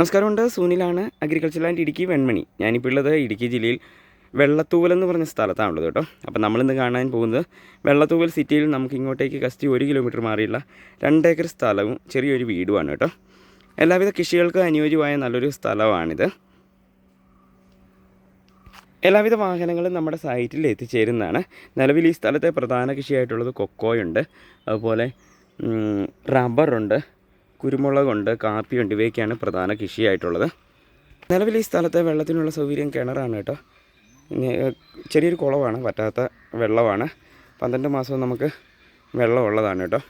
നമസ്കാരമുണ്ട്. സൂനിലാണ് agriculture land Idukki Venmani. ഞാനിപ്പോൾ ഉള്ളത് ഇടുക്കി ജില്ലയിൽ വെള്ളത്തൂവൽ എന്ന് പറഞ്ഞ സ്ഥലത്താണുള്ളത് കേട്ടോ. അപ്പോൾ നമ്മളിന്ന് കാണാൻ പോകുന്നത് വെള്ളത്തൂവൽ സിറ്റിയിൽ നമുക്ക് ഇങ്ങോട്ടേക്ക് കസ്റ്റി ഒരു കിലോമീറ്റർ മാറിയുള്ള രണ്ടേക്കർ സ്ഥലവും ചെറിയൊരു വീടുമാണ് കേട്ടോ. എല്ലാവിധ കൃഷികൾക്കും അനുയോജ്യമായ നല്ലൊരു സ്ഥലമാണിത്. എല്ലാവിധ വാഹനങ്ങളും നമ്മുടെ സൈറ്റിൽ എത്തിച്ചേരുന്നതാണ്. നിലവിൽ ഈ സ്ഥലത്തെ പ്രധാന കൃഷിയായിട്ടുള്ളത് കൊക്കോയുണ്ട്. അതുപോലെ റബ്ബറുണ്ട്. കുരുമുളകുണ്ട് കാപ്പിയുണ്ട് ഇവയൊക്കെയാണ് പ്രധാന കൃഷിയായിട്ടുള്ളത്. നിലവിൽ ഈ സ്ഥലത്തെ വെള്ളത്തിനുള്ള സൗകര്യം കിണറാണ് കേട്ടോ. ചെറിയൊരു കുളമാണ് പറ്റാത്ത വെള്ളമാണ് പന്ത്രണ്ട് മാസവും നമുക്ക് വെള്ളമുള്ളതാണ് കേട്ടോ.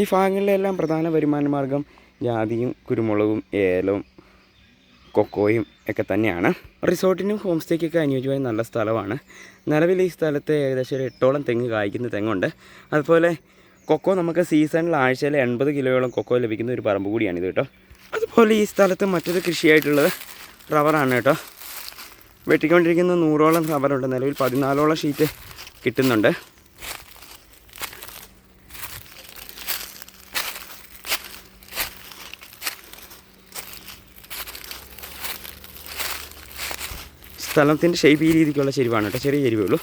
ഈ ഭാഗങ്ങളിലെല്ലാം പ്രധാന വരുമാന മാർഗം ജാതിയും കുരുമുളകും ഏലവും കൊക്കോയും ഒക്കെ തന്നെയാണ്. റിസോർട്ടിനും ഹോം സ്റ്റേക്കൊക്കെ അനുയോജ്യമായ നല്ല സ്ഥലമാണ്. നിലവിൽ ഈ സ്ഥലത്ത് ഏകദേശം ഒരു എട്ടോളം തെങ്ങ് കായ്ക്കുന്ന തെങ്ങുണ്ട്. അതുപോലെ കൊക്കോ നമുക്ക് സീസണിൽ ആഴ്ചയിൽ എൺപത് കിലോയോളം കൊക്കോ ലഭിക്കുന്ന ഒരു പറമ്പ് ഇത് കേട്ടോ. അതുപോലെ ഈ സ്ഥലത്ത് മറ്റൊരു കൃഷിയായിട്ടുള്ളത് റബ്ബറാണ് കേട്ടോ. വെട്ടിക്കൊണ്ടിരിക്കുന്ന നൂറോളം റബ്ബറുണ്ട്. നിലവിൽ പതിനാലോളം ഷീറ്റ് കിട്ടുന്നുണ്ട്. സ്ഥലത്തിന്റെ ഷേപ്പ് ഈ രീതിക്കുള്ള ചെരുവാണ് കേട്ടോ. ചെറിയ ചെരുവേ ഉള്ളൂ.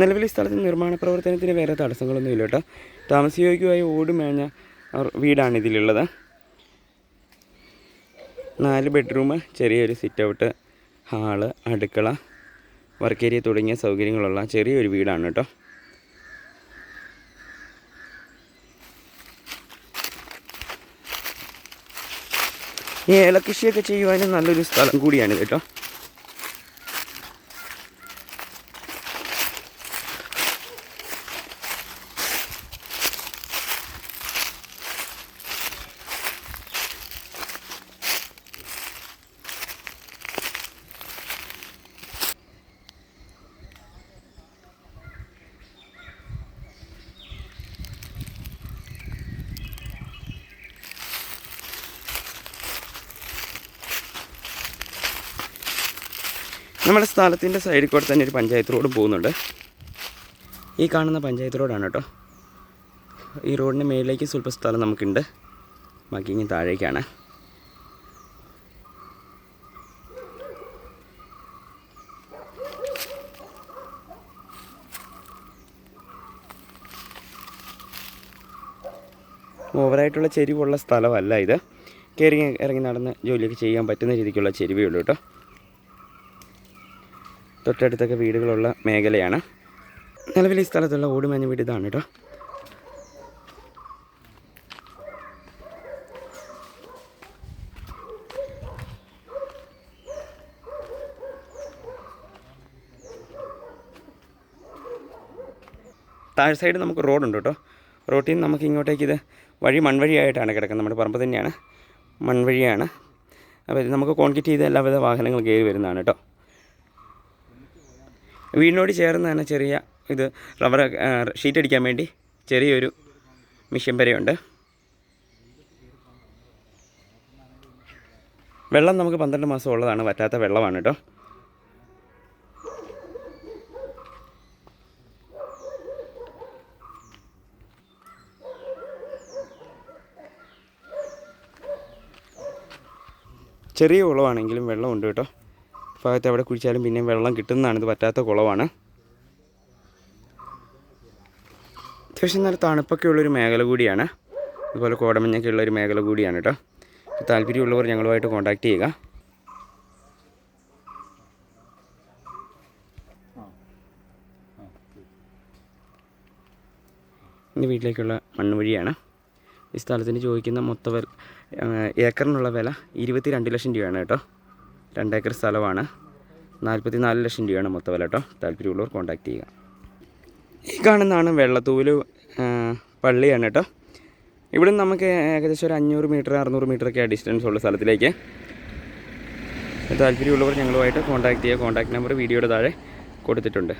നിലവിൽ ഈ സ്ഥലത്ത് നിർമ്മാണ പ്രവർത്തനത്തിന് വേറെ തടസ്സങ്ങളൊന്നും ഇല്ല കേട്ടോ. താമസയോഗ്യമായി ഓട് മേഞ്ഞ വീടാണ് ഇതിലുള്ളത്. നാല് ബെഡ്റൂം ചെറിയൊരു സിറ്റ് ഔട്ട് ഹാൾ അടുക്കള വർക്ക് ഏരിയ തുടങ്ങിയ സൗകര്യങ്ങളുള്ള ചെറിയൊരു വീടാണ് കേട്ടോ. ഈ ഏലകൃഷിയൊക്കെ ചെയ്യുവാനും നല്ലൊരു സ്ഥലം കൂടിയാണ് കേട്ടോ. നമ്മുടെ സ്ഥലത്തിന്റെ സൈഡിൽ കൂടെ തന്നെ ഒരു പഞ്ചായത്ത് റോഡ് പോകുന്നുണ്ട്. ഈ കാണുന്ന പഞ്ചായത്ത് റോഡാണ് കേട്ടോ. ഈ റോഡിന് മേളിലേക്ക് സ്വല്പ സ്ഥലം നമുക്കുണ്ട്. ബാക്കി ഇനി താഴേക്കാണ്. ഓവറായിട്ടുള്ള ചെരിവുള്ള സ്ഥലമല്ല ഇത്. കയറി ഇറങ്ങി നടന്ന് ജോലിയൊക്കെ ചെയ്യാൻ പറ്റുന്ന രീതിക്കുള്ള ചെരുവേ ഉള്ളൂ കേട്ടോ. തൊട്ടടുത്തൊക്കെ വീടുകളുള്ള മേഖലയാണ്. നിലവിൽ ഈ സ്ഥലത്തുള്ള ഓടുമഞ്ഞ വീട് ഇതാണ് കേട്ടോ താഴെ സൈഡ് നമുക്ക് റോഡുണ്ട് കേട്ടോ റോട്ടിൽ നിന്ന് നമുക്ക് ഇങ്ങോട്ടേക്ക് ഇത് വഴി മൺവഴിയായിട്ടാണ് കിടക്കുന്നത്. നമ്മുടെ പറമ്പ് തന്നെയാണ്. മൺവഴിയാണ്. അപ്പോൾ ഇത് നമുക്ക് കോൺക്രീറ്റ് ചെയ്ത് എല്ലാവിധ വാഹനങ്ങൾ കയറി വരുന്നതാണ് കേട്ടോ വീടിനോട് ചേർന്ന് തന്നെ ചെറിയ ഇത് റബ്ബർ ഷീറ്റ് അടിക്കാൻ വേണ്ടി ചെറിയൊരു മിഷ്യൻ വരെയുണ്ട് വെള്ളം നമുക്ക് പന്ത്രണ്ട് മാസം ഉള്ളതാണ് വറ്റാത്ത വെള്ളമാണ് കേട്ടോ ചെറിയ കുളമാണെങ്കിലും വെള്ളമുണ്ട് കേട്ടോ ഭാഗത്ത് എവിടെ കുഴിച്ചാലും പിന്നെ വെള്ളം കിട്ടുന്നതാണ്. ഇത് പറ്റാത്ത കുളമാണ്. അത്യാവശ്യം നല്ല തണുപ്പൊക്കെ ഉള്ളൊരു മേഖല കൂടിയാണ്. അതുപോലെ കോടമഞ്ഞൊക്കെ ഉള്ളൊരു മേഖല കൂടിയാണ് കേട്ടോ താല്പര്യമുള്ളവർ ഞങ്ങളുമായിട്ട് കോൺടാക്റ്റ് ചെയ്യുക. ഇനി വീട്ടിലേക്കുള്ള മണ്ണ് വഴിയാണ് ഈ സ്ഥലത്തിന് ചോദിക്കുന്ന മൊത്ത ഏക്കറിനുള്ള വില ഇരുപത്തി രണ്ട് ലക്ഷം രൂപയാണ് കേട്ടോ. രണ്ടേക്കർ സ്ഥലമാണ്. നാൽപ്പത്തി നാല് ലക്ഷം രൂപയാണ് മൊത്തം വില കേട്ടോ. താല്പര്യമുള്ളവർ കോൺടാക്ട് ചെയ്യുക. ഈ കാണുന്നതാണ് വെള്ളത്തൂൽ പള്ളിയാണ് കേട്ടോ. ഇവിടെ നമുക്ക് ഏകദേശം ഒരു അഞ്ഞൂറ് മീറ്റർ അറുന്നൂറ് മീറ്റർ ഒക്കെ ഡിസ്റ്റൻസ് ഉള്ള സ്ഥലത്തിലേക്ക്. താല്പര്യമുള്ളവർ ഞങ്ങളുമായിട്ട് കോൺടാക്ട് ചെയ്യുക. കോൺടാക്ട് നമ്പർ വീഡിയോയുടെ താഴെ കൊടുത്തിട്ടുണ്ട്.